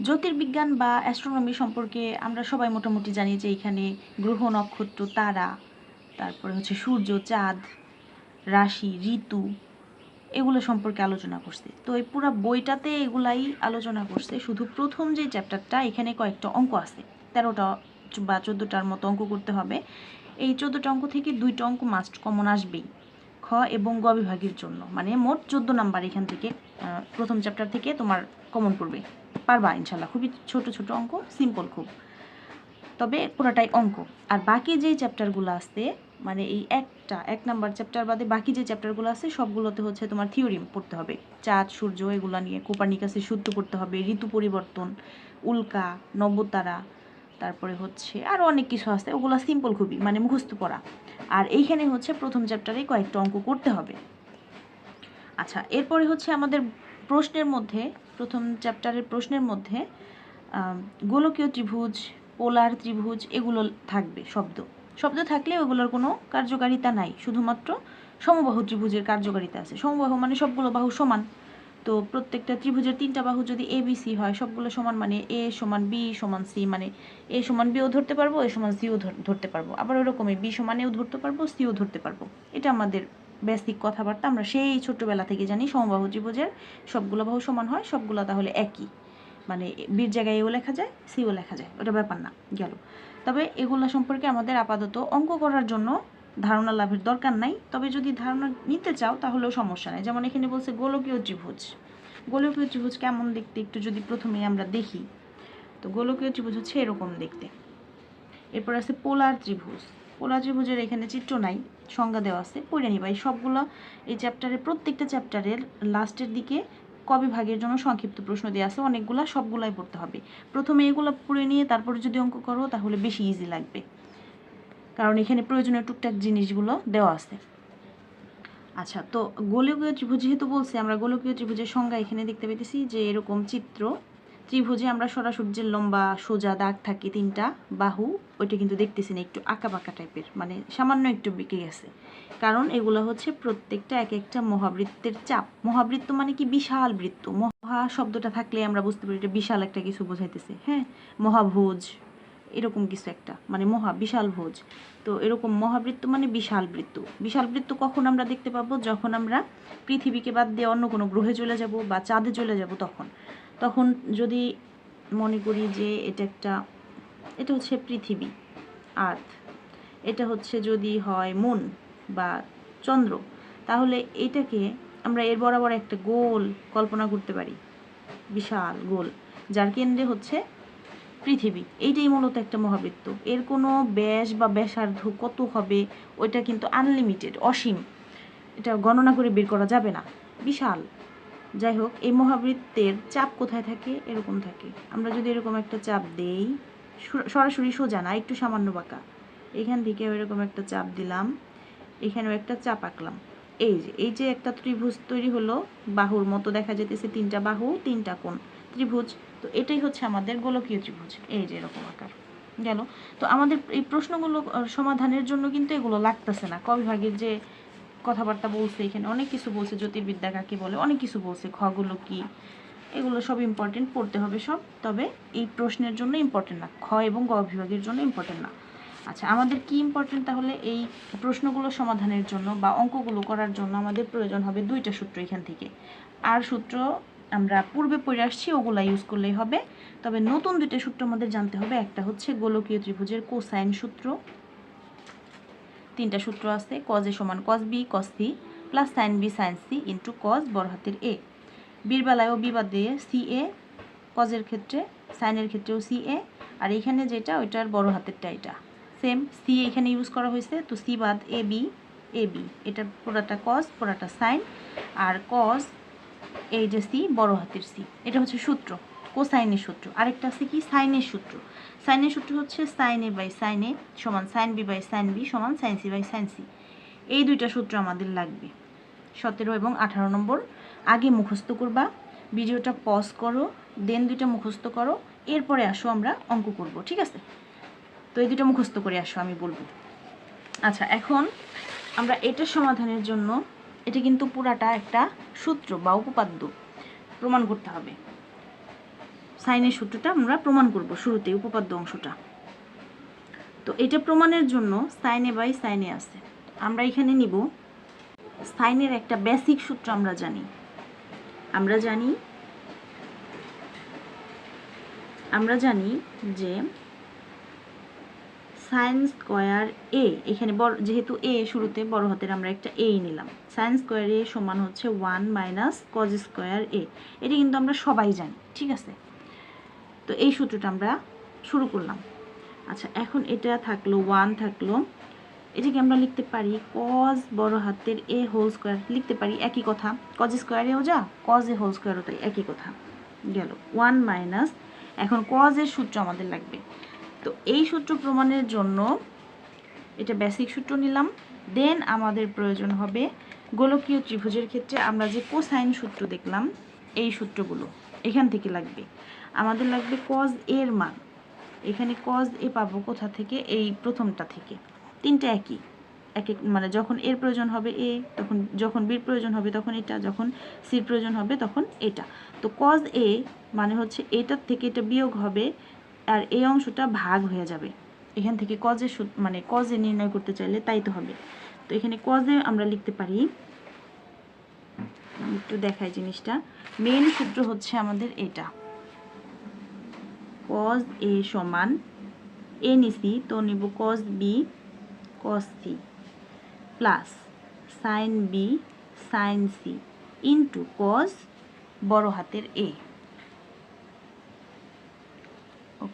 জ্যোতির্বিজ্ঞান বা অ্যাস্ট্রোনমি সম্পর্কে আমরা সবাই মোটামুটি জানি যে এখানে গ্রহ, নক্ষত্র, তারা, তারপরে হচ্ছে সূর্য, চাঁদ, রাশি, ঋতু এগুলো সম্পর্কে আলোচনা করছে। তো এই পুরো বইটাতে এগুলাই আলোচনা করছে। শুধু প্রথম যে চ্যাপ্টারটা এখানে কয়েকটা অঙ্ক আছে। তেরোটা বা চোদ্দোটার মতো অঙ্ক করতে হবে। এই চোদ্দোটা অঙ্ক থেকে দুইটা অঙ্ক মাস্ট কমন আসবেই। খ এবং গ বিভাগের জন্য। মানে মোট চোদ্দ নাম্বার এখান থেকে প্রথম চ্যাপ্টার থেকে তোমার কমন পড়বে। পারবা ইনশাল্লাহ খুবই ছোট ছোট অঙ্ক সিম্পল খুব। তবে পুরোটাই অঙ্ক। আর বাকি যে চ্যাপ্টারগুলো আছে মানে এই একটা, এক নাম্বার চ্যাপ্টার বাদে বাকি যে চ্যাপ্টারগুলো আছে, সবগুলোতে হচ্ছে তোমার থিওরি পড়তে হবে। চাঁদ, সূর্য, এগুলো নিয়ে, কোপারনিকাসের সূত্র পড়তে হবে, ঋতু পরিবর্তন, উল্কা, নবতারা তারপরে হচ্ছে আরও অনেক কিছু আছে, ওগুলো সিম্পল খুবই মানে মুখস্থ পড়া। আর এইখানে হচ্ছে প্রথম চ্যাপ্টারে কয়েকটা অঙ্ক করতে হবে। আচ্ছা এরপরে হচ্ছে আমাদের প্রশ্নের মধ্যে, প্রথম চ্যাপ্টারের প্রশ্নের মধ্যে গোলকীয় ত্রিভুজ, পোলার ত্রিভুজ, এগুলো থাকবে, শব্দ। শব্দ থাকলে ওগুলোর কোনো কার্যকারিতা নাই, শুধুমাত্র সমবাহু ত্রিভুজের কার্যকারিতা আছে। সমবাহু মানে সবগুলো বাহু সমান। তো প্রত্যেকটা ত্রিভুজের তিনটা বাহু যদি এ বি সি হয়, সবগুলো সমান মানে এ সমান বি সমান সি মানে এ সমান বিও ধরতে পারব এ সমান সিও ধরতে পারব। আবার ওরকমই বি সমান এও ধরতে পারব সিও ধরতে পারব। এটা আমাদের বেসিক কথাবার্তা। আমরা সেই ছোট্টবেলা থেকে জানি সমবাহু ত্রিভুজের সবগুলো বাহু সমান হয়, সবগুলো তাহলে একই। মানে বির জায়গায় এও লেখা যায় সিও লেখা যায়। ওটা ব্যাপার না, গেল। তবে এগুলো সম্পর্কে আমাদের আপাতত অঙ্ক করার জন্য ধারণা লাভের দরকার নাই। তবে যদি ধারণা নিতে চাও, তাহলেও সমস্যা নেই। যেমন এখানে বলছে গোলকীয় ত্রিভুজ। গোলকীয় ত্রিভুজ কেমন দেখতে? একটু যদি প্রথমে আমরা দেখি। তো গোলকীয় ত্রিভুজ হচ্ছে এরকম দেখতে। এরপর আছে পোলার ত্রিভুজ। পোলার ত্রিভুজের এখানে চিত্র নাই, সংজ্ঞা দেওয়া আছে। পড়ে নিবা। এই সবগুলো, এই চ্যাপ্টারের প্রত্যেকটা চ্যাপ্টারের লাস্টের দিকে ক বিভাগের জন্য সংক্ষিপ্ত প্রশ্ন দেওয়া আছে। অনেকগুলা, সবগুলাই পড়তে হবে। প্রথমে এগুলো পড়ে নিয়ে, তারপরে যদি অঙ্ক করো, তাহলে বেশি ইজি লাগবে। কারণ এখানে প্রয়োজনীয় টুকটাক জিনিসগুলো দেওয়া আছে। আচ্ছা তো গোলকীয় ত্রিভুজ যেহেতু বলছি, আমরা গোলকীয় ত্রিভুজের সংজ্ঞা এখানে দেখতে পেতেছি যে এরকম চিত্র। ত্রিভুজে আমরা সরাসরি যে লম্বা, সোজা দাগ থাকে তিনটা, বাহু, ওইটা কিন্তু দেখতেছি না, একটু আঁকা বাঁকা টাইপের মানে সামান্য একটু বেঁকে গেছে। কারণ এগুলো হচ্ছে প্রত্যেকটা এক একটা মহাবৃত্তের চাপ। মহাবৃত্ত মানে কি? বিশাল বৃত্ত। মহা শব্দটা থাকলে আমরা বুঝতে পারি এটা বিশাল একটা কিছু বোঝাইতেছে। হ্যাঁ? মহাভোজ। এরকম কিছু একটা মানে মহা বিশাল ভোজ। তো এরকম মহাবৃত্ত মানে বিশাল বৃত্ত। বিশাল বৃত্ত কখন আমরা দেখতে পাবো? যখন আমরা পৃথিবীকে বাদ দিয়ে অন্য কোনো গ্রহে চলে যাব বা চাঁদে চলে যাব তখন। তখন যদি মনে করি যে এটা একটা, এটা হচ্ছে পৃথিবী, আর্থ। এটা হচ্ছে যদি হয় মন বা চন্দ্র, তাহলে এটাকে আমরা এর বরাবর একটা গোল কল্পনা করতে পারি। বিশাল গোল, যার কেন্দ্রে হচ্ছে পৃথিবী। এইটাই মূলত একটা মহাবৃত্ত। এর কোনো ব্যাস বা ব্যাসার্ধ কত হবে, ওইটা কিন্তু আনলিমিটেড অসীম। এটা গণনা করে বের করা যাবে না। বিশাল। যাই হোক, এই মহাবৃত্তের চাপ কোথায় থাকে? এরকম থাকে। আমরা যদি এরকম একটা চাপ দেই সরাসরি সোজা না, একটু সামান্য বাঁকা। এখান থেকে এরকম একটা চাপ দিলাম, এখানেও একটা চাপ আঁকলাম। এই যে এই যে একটা ত্রিভুজ তৈরি হলো, বাহুর মতো দেখা যেতেছে তিনটা বাহু, তিনটা কোণ। ত্রিভুজ, তো এটাই হচ্ছে আমাদের গোলকীয় ত্রিভুজ। এই যে এরকম আকার। গেল। তো আমাদের এই প্রশ্নগুলো সমাধানের জন্য কিন্তু এগুলো লাগতেছে না। ক বিভাগের যে কথাবার্তা বলছে এখানে, অনেক কিছু বলছে, জ্যোতির্বিদ্যা কাকে বলে, অনেক কিছু বলছে, খগুলো কি, এগুলো সব ইম্পর্টেন্ট পড়তে হবে সব। তবে এই প্রশ্নের জন্য ইম্পর্টেন্ট না। খ এবং গ বিভাগের জন্য ইম্পর্টেন্ট না। আচ্ছা আমাদের কি ইম্পর্টেন্ট তাহলে এই প্রশ্নগুলো সমাধানের জন্য বা অঙ্কগুলো করার জন্য আমাদের প্রয়োজন হবে দুইটা সূত্র এখান থেকে। আর সূত্র আমরা পূর্বে পড়ে আসছি, ওগুলা ইউজ করলেই হবে। তবে নতুন দুইটা সূত্র আমাদের জানতে হবে। একটা হচ্ছে গোলকীয় ত্রিভুজের কোসাইন সূত্র। তিনটা সূত্র আছে কজ এ সমান cos B cos C plus sine B sine C into cos বড় হাতের এ বির বেলায়ও বিবাদ দিয়ে সি এ কজের ক্ষেত্রে সাইনের ক্ষেত্রেও সি এ আর এখানে যেটা, ওইটার বড় হাতেরটা এটা। সেম সি এখানে ইউজ করা হয়েছে, তো সি বাদ এ বি এ বি এটা পুরাটা কজ পুরাটা সাইন আর কজ এই যে সি বড় হাতের সি এটা হচ্ছে সূত্র, কোসাইনের সূত্র। আরেকটা আছে কি? সাইনের সূত্র। সাইনের সূত্র হচ্ছে sine A by sine A সমান sine B by sine B সমান sine C by sine C এই দুইটা সূত্র আমাদের লাগবে। সতেরো এবং আঠারো নম্বর। আগে মুখস্থ করবা। ভিডিওটা পজ করো দেন দুইটা মুখস্থ করো। এরপরে আসো আমরা অঙ্ক করব, ঠিক আছে? তো এই দুটো মুখস্থ করে আসো, আমি বলব। আচ্ছা এখন আমরা এটা সমাধানের জন্য এটা কিন্তু পুরাটা একটা সূত্র বা উপপাদ্য প্রমাণ করতে হবে। সাইনের সূত্রটা আমরা প্রমাণ করব শুরুতে উপপাদ্য অংশটা। তো এটা প্রমাণের জন্য সাইনে বাই সাইনে আছে। আমরা এখানে নিব সাইনের একটা বেসিক সূত্র আমরা জানি। আমরা জানি আমরা জানি যে সাইন স্কোয়ার এ এখানে বড়, যেহেতু এ শুরুতে বড় হাতের আমরা একটা এ নিলাম। সাইন স্কোয়ার এ সমান হচ্ছে one minus cos square A এটা কিন্তু আমরা সবাই জানি, ঠিক আছে? তো এই সূত্রটা আমরা শুরু করলাম। আচ্ছা এখন এটা থাকল ওয়ান থাকল। এটাকে আমরা লিখতে পারি কজ বড় হাতের এ হোল স্কোয়ার লিখতে পারি একই কথা। কজ স্কোয়ারেও যা কজ এ হোল স্কোয়ারও তাই, একই কথা। গেল ওয়ান মাইনাস এখন কজ এর সূত্র আমাদের লাগবে। তো এই সূত্র প্রমাণের জন্য এটা বেসিক সূত্র নিলাম। দেন আমাদের প্রয়োজন হবে গোলকীয় ত্রিভুজের ক্ষেত্রে আমরা যে কোসাইন সূত্র দেখলাম, এই সূত্রগুলো এখান থেকে লাগবে। আমাদের লাগবে কজ এর মান। এখানে কজ এ পাবো কোথা থেকে? এই প্রথমটা থেকে। তিনটা একই। এক এক মানে যখন এর প্রয়োজন হবে এ তখন যখন বির প্রয়োজন হবে তখন এটা, যখন সির প্রয়োজন হবে তখন এটা। তো কজ এ মানে হচ্ছে এটার থেকে এটা বিয়োগ হবে আর এই অংশটা ভাগ হয়ে যাবে। এখান থেকে কজে মানে কজে নির্ণয় করতে চাইলে তাই তো হবে। তো এখানে কজে আমরা লিখতে পারি একটু দেখাই জিনিসটা। মেন সূত্র হচ্ছে আমাদের এটা। কজ এ সমান এ নিসি তো নিব cos B cos C plus sine B sine C into cos বড় হাতের এ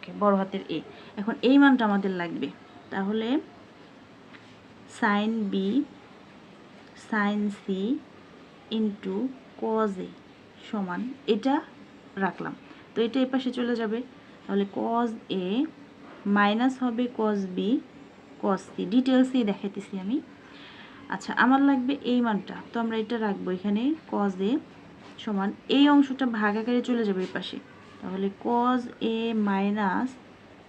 ওকে বড় হাতের এ। এখন এই মানটা আমাদের লাগবে। তাহলে sine B sine C into cos A সমান এটা রাখলাম। তো এটা এই পাশে চলে যাবে। তাহলে কজ এ মাইনাস হবে কজ বি কজ সি ডিটেলসেই দেখাইতেছি আমি। আচ্ছা আমার লাগবে এই মানটা। তো আমরা এটা রাখব এখানে কজ এ সমান। এই অংশটা ভাগ আকারে চলে যাবে এই পাশে। তাহলে cos A minus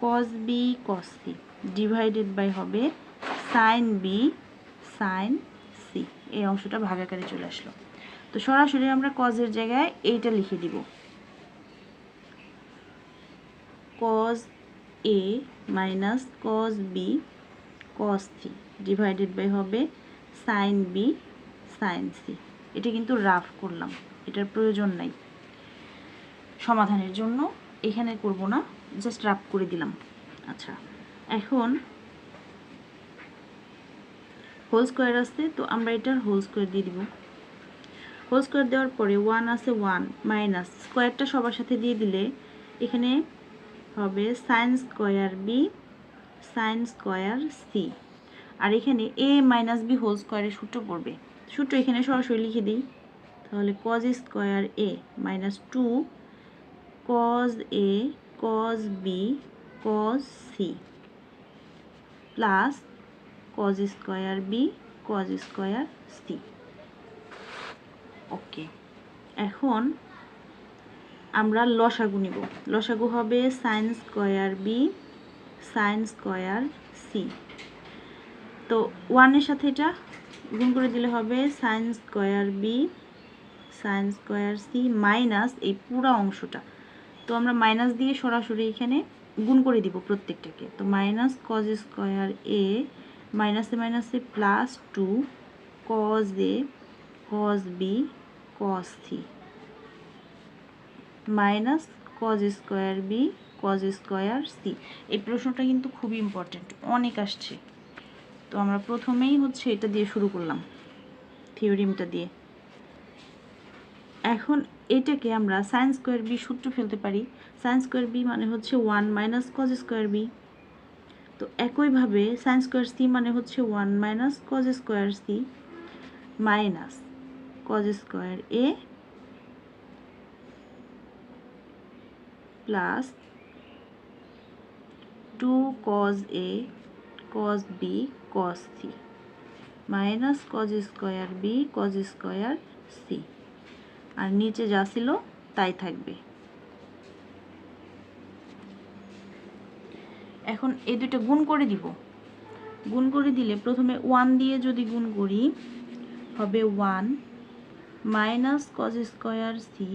cos B cos C divided by হবে সাইন বি সাইন সি এই অংশটা ভাগাকারে চলে আসলো। তো সরাসরি আমরা কজের জায়গায় এইটা লিখে দিব। Cos A minus cos B cos C divided by হবে সাইন বি সাইন সি এটা কিন্তু রাফ করলাম। এটার প্রয়োজন নাই। সমাধানের জন্য এখানে করব না জাস্ট রাফ করে দিলাম। আচ্ছা এখন হোল স্কোয়ার আছে, তো আমরা এটার হোল স্কোয়ার দিয়ে দিব। হোল স্কোয়ার দেওয়ার পরে ওয়ান আছে ওয়ান মাইনাস স্কোয়ারটা সবার সাথে দিয়ে দিলে এখানে হবে sine square B sine square C আর এখানে এ মাইনাস বি হোল স্কোয়ারের সূত্র পড়বে। সূত্র এখানে সরাসরি লিখে দিই। তাহলে cos square A minus two cos A cos B cos C plus cos square B cos square C okay এখন আমরা লসাগু নিব। লসাগু হবে sine square B sine square C তো ওয়ানের সাথে এটা গুণ করে দিলে হবে sine square B sine square C minus এই পুরো অংশটা। তো আমরা মাইনাস দিয়ে সরাসরি এখানে গুণ করে দিব প্রত্যেকটাকে। তো মাইনাস কজ স্কোয়ার এ মাইনাসে মাইনাসে plus two cos A cos B cos C minus cos square B cos square C এই প্রশ্নটা কিন্তু খুবই ইম্পর্টেন্ট অনেক আসছে। তো আমরা প্রথমেই হচ্ছে এটা দিয়ে শুরু করলাম থিওরিমটা দিয়ে। এখন এটাকে আমরা সায়েন্স স্কোয়ার বি সূত্র ফেলতে পারি। সায়েন্স স্কোয়ার বি মানে হচ্ছে one minus cos square B তো একইভাবে সায়েন্স স্কোয়ার সি মানে হচ্ছে one minus cos square C minus cos square A plus two cos A cos B cos C minus cos square B cos square C আর নিচে যা ছিল তাই থাকবে। এখন এই দুটো গুণ করে দিব। গুণ করে দিলে প্রথমে ওয়ান দিয়ে যদি গুণ করি, হবে one minus cos square C.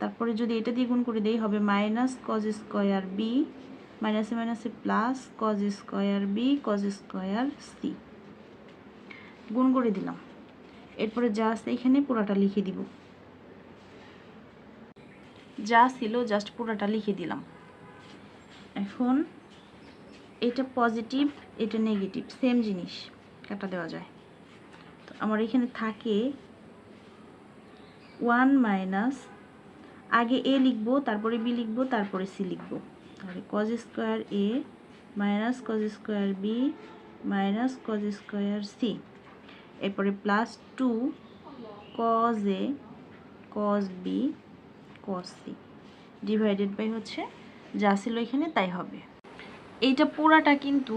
তারপরে যদি এটা দিয়ে গুণ করে দেই, হবে মাইনাস কজ স্কোয়ার বি, মাইনাসে মাইনাসে plus cos square B cos square C. গুণ করে দিলাম। এরপরে যা আছে এখানে পুরাটা লিখে দিব। যা ছিল জাস্ট পুরাটা লিখে দিলাম। এখন এটা পজিটিভ এটা নেগেটিভ সেম জিনিস কাটা দেওয়া যায়। তো আমার এখানে থাকে ওয়ান মাইনাস আগে এ লিখব, তারপরে বি লিখব, তারপরে সি লিখব। তাহলে cos square A minus cos square B minus cos square C এরপরে plus two cos A cos B cos C divided by হচ্ছে, যা ছিল এখানে তাই হবে। এইটা পুরাটা কিন্তু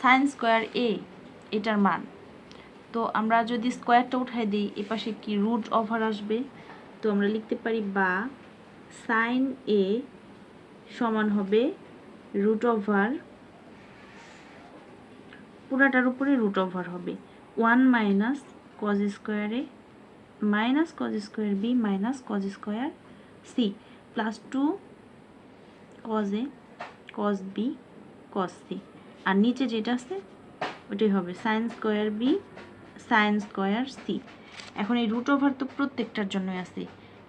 সাইন স্কোয়ার এ এটার মান। তো আমরা যদি স্কোয়ারটা উঠাই দিই এপাশে কি রুট ওভার আসবে? তো আমরা লিখতে পারি বা সাইন এ সমান হবে রুট ওভার পুরাটার উপরে রুট ওভার হবে। ওয়ান মাইনাস কজ স্কোয়ারে minus cos square B minus cos square C plus two cos A cos B cos C আর নিচে যেটা আছে, ওটাই হবে sine square B sine square C এখন এই রুট ওভার তো প্রত্যেকটার জন্যই আছে।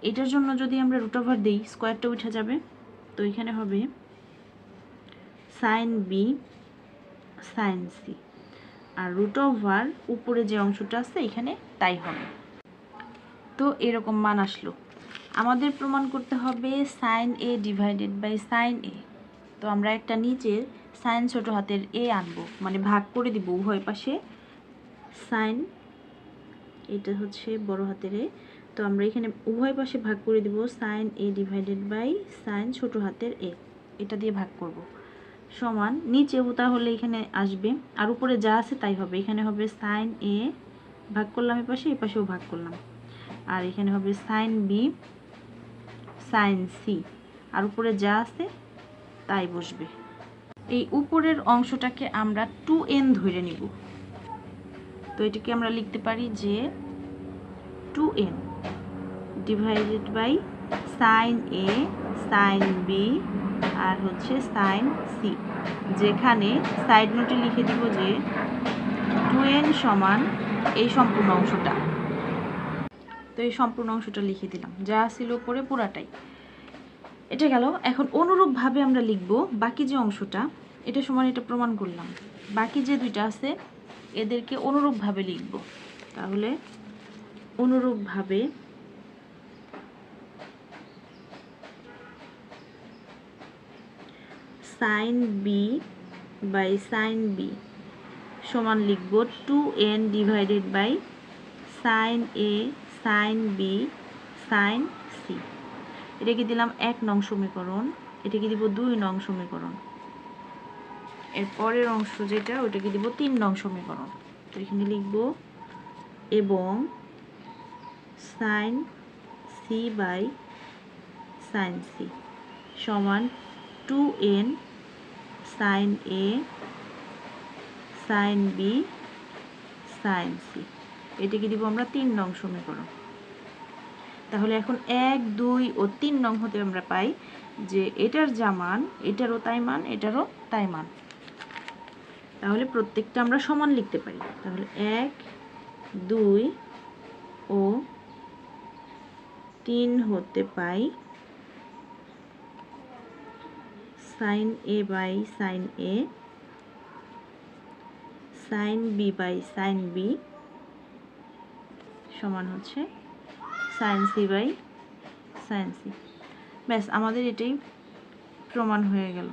এটার জন্য যদি আমরা রুট ওভার দিই স্কোয়ারটা উঠে যাবে। তো এখানে হবে সাইন বি সাইন সি আর রুট ওভার উপরে যে অংশটা আছে, এখানে তাই হবে। তো এরকম মান আসলো। আমাদের প্রমাণ করতে হবে sine A divided by sine A তো আমরা একটা নিচের সাইন ছোট হাতের এ আনব মানে ভাগ করে দিব উভয় পাশে। সাইন এটা হচ্ছে বড় হাতের এ তো আমরা এখানে উভয় পাশে ভাগ করে দিব sine A divided by sine ছোট হাতের এ এটা দিয়ে ভাগ করব। সমান নিচেও তাহলে এখানে আসবে, আর উপরে যা আছে তাই হবে। এখানে হবে সাইন এ ভাগ করলাম এ পাশে, এ পাশেও ভাগ করলাম। আর এখানে হবে সাইন বি সাইন সি আর উপরে যা আছে তাই বসবে। এই উপরের অংশটাকে আমরা টু এন ধরে নিব। তো এটাকে আমরা লিখতে পারি যে two N divided by sine A sine B আর হচ্ছে সাইন সি, যেখানে সাইড নোটে লিখে দিব যে টু এন সমান এই সম্পূর্ণ অংশটা। তো এই সম্পূর্ণ অংশটা লিখে দিলাম, যা ছিল পরে পুরাটাই। এটা গেল, এখন অনুরূপভাবে আমরা লিখব বাকি যে অংশটা, এটা সমান এটা প্রমাণ করলাম। বাকি যে দুইটা আছে, এদেরকে অনুরূপভাবে লিখব। তাহলে অনুরূপভাবে sine B by sine B সমান লিখব two N divided by sine A sine B sine C এটাকে দিলাম এক নং সমীকরণ, এটাকে দিব দুই নং সমীকরণ। এর পরের অংশ যেটা ওইটাকে দিব তিন নং সমীকরণ। তো এখানে লিখব এবং sine C by sine C সমান two N sine A sine B sine C এটাকে দিব আমরা তিন নং সমীকরণ। তাহলে এখন এক, দুই ও তিন নং হতে আমরা পাই যে এটার যা মান, এটারও তাই মান, এটারও তাই মান। তাহলে প্রত্যেকটা আমরা সমান লিখতে পারি। তাহলে এক, দুই ও তিন হতে পাই sine A by sine A sine B by sine B সমান হচ্ছে sine C by sine C ব্যাস, আমাদের এটাই প্রমাণ হয়ে গেল।